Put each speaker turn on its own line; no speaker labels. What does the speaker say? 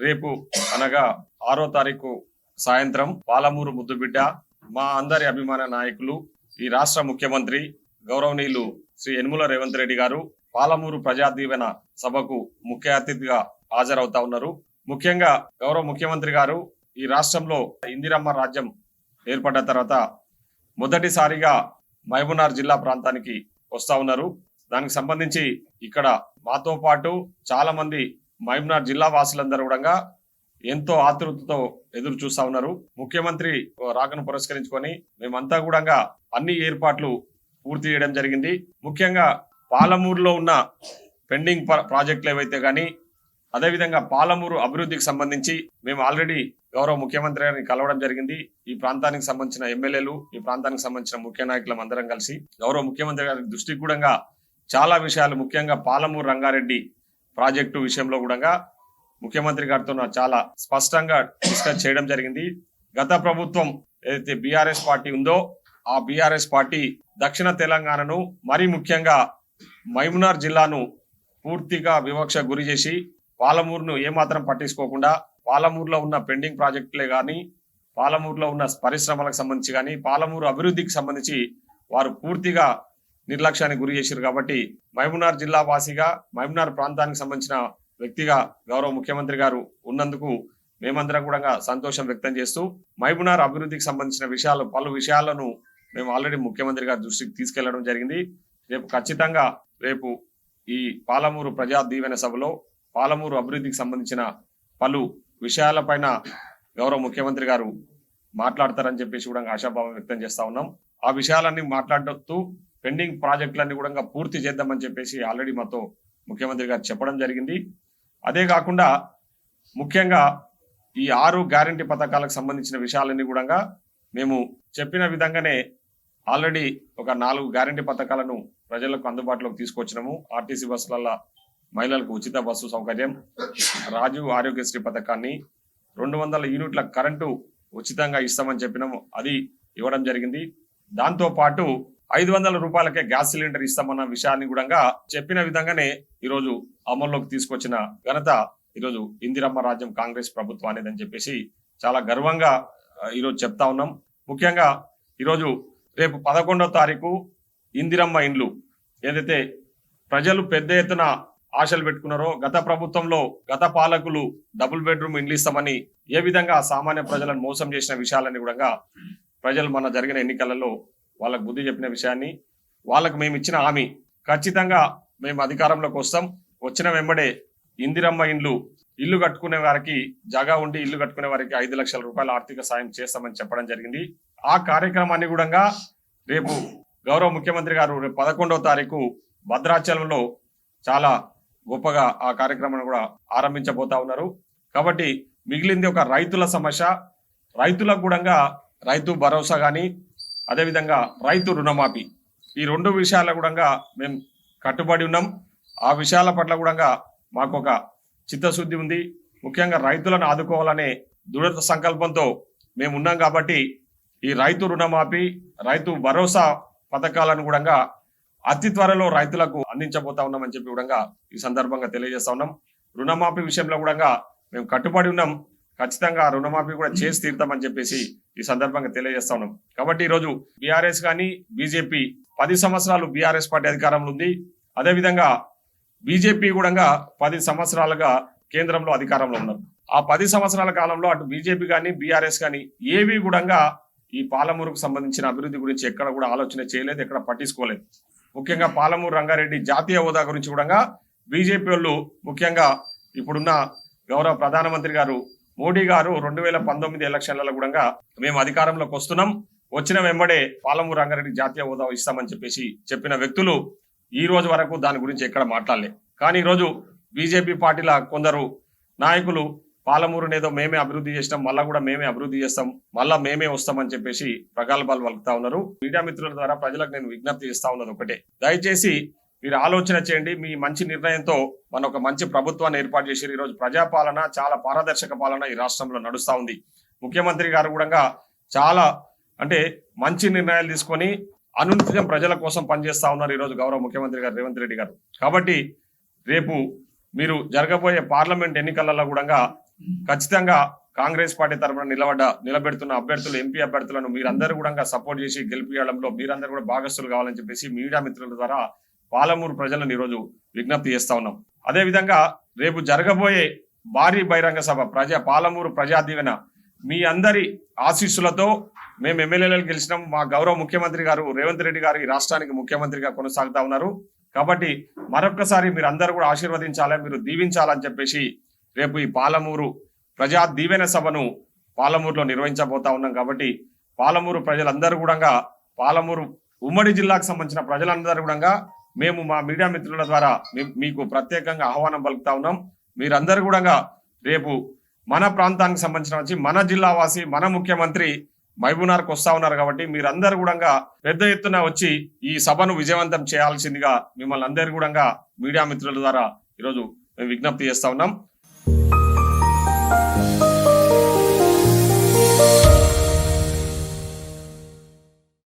రేపు అనగా ఆరో తారీఖు సాయంత్రం పాలమూరు ముద్దుబిడ్డ మా అందరి అభిమాన నాయకులు ఈ రాష్ట్ర ముఖ్యమంత్రి గౌరవనీయులు శ్రీ యనుమల రేవంత్ రెడ్డి గారు పాలమూరు ప్రజా దీవెన సభకు ముఖ్య అతిథిగా హాజరవుతా ఉన్నారు. ముఖ్యంగా గౌరవ ముఖ్యమంత్రి గారు ఈ రాష్ట్రంలో ఇందిరమ్మ రాజ్యం ఏర్పడ్డ తర్వాత మొదటిసారిగా మహబూనార్ జిల్లా ప్రాంతానికి వస్తా ఉన్నారు. దానికి సంబంధించి ఇక్కడ మాతో పాటు చాలా మంది మహబూనార్ జిల్లా వాసులందరూ కూడా ఎంతో ఆతృతతో ఎదురు చూస్తా ఉన్నారు. ముఖ్యమంత్రి రాకను పురస్కరించుకొని మేమంతా కూడా అన్ని ఏర్పాట్లు పూర్తి చేయడం జరిగింది. ముఖ్యంగా పాలమూరులో ఉన్న పెండింగ్ ప్రాజెక్టులు ఏవైతే కానీ అదేవిధంగా పాలమూరు అభివృద్ధికి సంబంధించి మేము ఆల్రెడీ గౌరవ ముఖ్యమంత్రి గారిని కలవడం జరిగింది. ఈ ప్రాంతానికి సంబంధించిన ఎమ్మెల్యేలు ఈ ప్రాంతానికి సంబంధించిన ముఖ్య నాయకులం అందరం కలిసి గౌరవ ముఖ్యమంత్రి గారి దృష్టికి కూడా చాలా విషయాలు ముఖ్యంగా పాలమూరు రంగారెడ్డి ప్రాజెక్టు విషయంలో కూడా ముఖ్యమంత్రి గారితో చాలా స్పష్టంగా డిస్కస్ చేయడం జరిగింది. గత ప్రభుత్వం ఏదైతే బీఆర్ఎస్ పార్టీ ఉందో ఆ బీఆర్ఎస్ పార్టీ దక్షిణ తెలంగాణను మరీ ముఖ్యంగా మైమునార్ జిల్లాను పూర్తిగా వివక్ష గురి చేసి పాలమూరును ఏమాత్రం పట్టించుకోకుండా పాలమూరులో ఉన్న పెండింగ్ ప్రాజెక్టులే కానీ పాలమూరులో ఉన్న పరిశ్రమలకు సంబంధించి కానీ పాలమూరు అభివృద్ధికి సంబంధించి వారు పూర్తిగా నిర్లక్ష్యానికి గురి చేశారు కాబట్టి మహబూబ్నార్ జిల్లా వాసిగా మహబూబ్నార్ ప్రాంతానికి సంబంధించిన వ్యక్తిగా గౌరవ ముఖ్యమంత్రి గారు ఉన్నందుకు మేమందరం కూడా సంతోషం వ్యక్తం చేస్తూ మహబూబ్నార్ అభివృద్ధికి సంబంధించిన విషయాలు పలు విషయాలను మేము ఆల్రెడీ ముఖ్యమంత్రి గారి దృష్టికి తీసుకెళ్ళడం జరిగింది. రేపు ఖచ్చితంగా రేపు ఈ పాలమూరు ప్రజా దీవెన సభలో పాలమూరు అభివృద్ధికి సంబంధించిన పలు విషయాలపైన గౌరవ ముఖ్యమంత్రి గారు మాట్లాడతారని చెప్పేసి కూడా ఆశాభావం వ్యక్తం చేస్తా ఉన్నాం. ఆ విషయాలన్నీ మాట్లాడుతూ పెండింగ్ ప్రాజెక్టులన్నీ కూడా పూర్తి చేద్దామని చెప్పేసి ఆల్రెడీ మాతో ముఖ్యమంత్రి గారు చెప్పడం జరిగింది. అదే కాకుండా ముఖ్యంగా ఈ ఆరు గ్యారంటీ పథకాలకు సంబంధించిన విషయాలన్నీ కూడా మేము చెప్పిన విధంగానే ఆల్రెడీ ఒక నాలుగు గ్యారంటీ పథకాలను ప్రజలకు అందుబాటులోకి తీసుకొచ్చినాము. ఆర్టీసీ బస్సులలో మహిళలకు ఉచిత బస్సు సౌకర్యం రాజు ఆరోగ్యశ్రీ పథకాన్ని రెండు వందల యూనిట్ల కరెంటు ఉచితంగా ఇస్తామని చెప్పినాము. అది ఇవ్వడం జరిగింది. దాంతో పాటు ఐదు వందల రూపాయలకే గ్యాస్ సిలిండర్ ఇస్తామన్న విషయాన్ని కూడా చెప్పిన విధంగానే ఈరోజు అమల్లోకి తీసుకొచ్చిన ఘనత ఈరోజు ఇందిరమ్మ రాజ్యం కాంగ్రెస్ ప్రభుత్వం అని చెప్పేసి చాలా గర్వంగా ఈరోజు చెప్తా ఉన్నాం. ముఖ్యంగా ఈరోజు రేపు పదకొండవ తారీఖు ఇందిరమ్మ ఇండ్లు ఏదైతే ప్రజలు పెద్ద ఎత్తున ఆశలు పెట్టుకున్నారో గత ప్రభుత్వంలో గత పాలకులు డబుల్ బెడ్రూమ్ ఇండ్లు ఇస్తామని ఏ విధంగా సామాన్య ప్రజలను మోసం చేసిన విషయాలని కూడా ప్రజలు మన జరిగిన ఎన్నికలలో వాళ్ళకు బుద్ధి చెప్పిన విషయాన్ని వాళ్ళకు మేము ఇచ్చిన హామీ. ఖచ్చితంగా మేము అధికారంలోకి వస్తాం. వచ్చిన వెంబడే ఇందిరమ్మ ఇండ్లు ఇల్లు కట్టుకునే వారికి జగా ఉండి ఇల్లు కట్టుకునే వారికి ఐదు లక్షల రూపాయల ఆర్థిక సాయం చేస్తామని చెప్పడం జరిగింది. ఆ కార్యక్రమాన్ని కూడా రేపు గౌరవ ముఖ్యమంత్రి గారు రేపు పదకొండవ తారీఖు భద్రాచలంలో చాలా గొప్పగా ఆ కార్యక్రమాన్ని కూడా ఆరంభించబోతా ఉన్నారు. కాబట్టి మిగిలింది ఒక రైతుల సమస్య. రైతులకు కూడా రైతు భరోసా కానీ అదేవిధంగా రైతు రుణమాఫీ. ఈ రెండు విషయాల కూడా మేము కట్టుబడి ఉన్నాం. ఆ విషయాల పట్ల కూడా మాకు ఒక చిత్తశుద్ధి ఉంది. ముఖ్యంగా రైతులను ఆదుకోవాలనే దృఢ సంకల్పంతో మేము ఉన్నాం కాబట్టి ఈ రైతు రుణమాఫీ రైతు భరోసా పథకాలను కూడా అతి త్వరలో రైతులకు అందించబోతా ఉన్నామని చెప్పి కూడా ఈ సందర్భంగా తెలియజేస్తా ఉన్నాం. రుణమాఫీ విషయంలో కూడా మేము కట్టుబడి ఉన్నాం. ఖచ్చితంగా రుణమాఫీ కూడా చేసి తీరుతామని చెప్పేసి ఈ సందర్భంగా తెలియజేస్తా ఉన్నాం. కాబట్టి ఈరోజు బీఆర్ఎస్ కానీ బీజేపీ పది సంవత్సరాలు బీఆర్ఎస్ పార్టీ అధికారంలో ఉంది. అదేవిధంగా బీజేపీ కూడా పది సంవత్సరాలుగా కేంద్రంలో అధికారంలో ఉన్నారు. ఆ పది సంవత్సరాల కాలంలో అటు బీజేపీ కానీ బీఆర్ఎస్ కానీ ఏవి కూడా ఈ పాలమూరుకు సంబంధించిన అభివృద్ధి గురించి ఎక్కడ కూడా ఆలోచన చేయలేదు ఎక్కడ పట్టించుకోలేదు. ముఖ్యంగా పాలమూరు రంగారెడ్డి జాతీయ హోదా గురించి కూడా బీజేపీ వాళ్ళు ముఖ్యంగా ఇప్పుడున్న గౌరవ ప్రధానమంత్రి గారు మోడీ గారు రెండు వేల పంతొమ్మిది ఎలక్షన్లలో కూడా మేము అధికారంలోకి వస్తున్నాం. వచ్చిన వెంబడే పాలమూరు రంగారెడ్డి జాతీయ హోదా ఇస్తామని చెప్పేసి చెప్పిన వ్యక్తులు ఈ రోజు వరకు దాని గురించి ఎక్కడ మాట్లాడలే. కానీ ఈ రోజు బీజేపీ పార్టీల కొందరు నాయకులు పాలమూరునేదో మేమే అభివృద్ధి చేసినాం మళ్ళా కూడా మేమే అభివృద్ధి చేస్తాం మళ్ళా మేమే వస్తామని చెప్పేసి ప్రగల్భాలు వలుకుతా ఉన్నారు. మీడియా మిత్రుల ద్వారా ప్రజలకు నేను విజ్ఞప్తి చేస్తా ఉన్నాను ఒకటే. దయచేసి మీరు ఆలోచన చేయండి మీ మంచి నిర్ణయంతో మన ఒక మంచి ప్రభుత్వాన్ని ఏర్పాటు చేశారు. ఈరోజు ప్రజాపాలన చాలా పారదర్శక పాలన ఈ రాష్ట్రంలో నడుస్తూ ఉంది. ముఖ్యమంత్రి గారు కూడా చాలా అంటే మంచి నిర్ణయాలు తీసుకొని అనునిత్యం ప్రజల కోసం పనిచేస్తా ఉన్నారు ఈరోజు గౌరవ ముఖ్యమంత్రి గారు రేవంత్ రెడ్డి గారు. కాబట్టి రేపు మీరు జరగబోయే పార్లమెంట్ ఎన్నికలలో కూడా ఖచ్చితంగా కాంగ్రెస్ పార్టీ తరఫున నిలబడ్డ నిలబెడుతున్న అభ్యర్థులు ఎంపీ అభ్యర్థులను మీరందరూ కూడా సపోర్ట్ చేసి గెలిపించడంలో మీరందరూ కూడా భాగస్తులు కావాలని చెప్పేసి మీడియా మిత్రుల ద్వారా పాలమూరు ప్రజలను ఈరోజు విజ్ఞప్తి చేస్తా ఉన్నాం. అదేవిధంగా రేపు జరగబోయే భారీ బహిరంగ సభ ప్రజా పాలమూరు ప్రజా దీవెన మీ అందరి ఆశీస్సులతో మేము ఎమ్మెల్యేలు గెలిచినాం. మా గౌరవ ముఖ్యమంత్రి గారు రేవంత్ రెడ్డి గారు ఈ రాష్ట్రానికి ముఖ్యమంత్రిగా కొనసాగుతా ఉన్నారు. కాబట్టి మరొకసారి మీరు అందరూ కూడా ఆశీర్వదించాలి మీరు దీవించాలని చెప్పేసి రేపు ఈ పాలమూరు ప్రజా దీవెన సభను పాలమూరులో నిర్వహించబోతా ఉన్నాం. కాబట్టి పాలమూరు ప్రజలందరూ కూడా పాలమూరు ఉమ్మడి జిల్లాకు సంబంధించిన ప్రజలందరూ కూడా మేము మా మీడియా మిత్రుల ద్వారా మీ- మీకు ప్రత్యేకంగా ఆహ్వానం పలుకుతా ఉన్నాం. మీరందరూ కూడా రేపు మన ప్రాంతానికి సంబంధించిన వచ్చి మన జిల్లావాసి మన ముఖ్యమంత్రి మహబూనార్కి వస్తా ఉన్నారు కాబట్టి మీరందరూ కూడా పెద్ద ఎత్తున వచ్చి ఈ సభను విజయవంతం చేయాల్సిందిగా మిమ్మల్ని అందరూ కూడా మీడియా మిత్రుల ద్వారా ఈరోజు మేము విజ్ఞప్తి చేస్తా ఉన్నాం.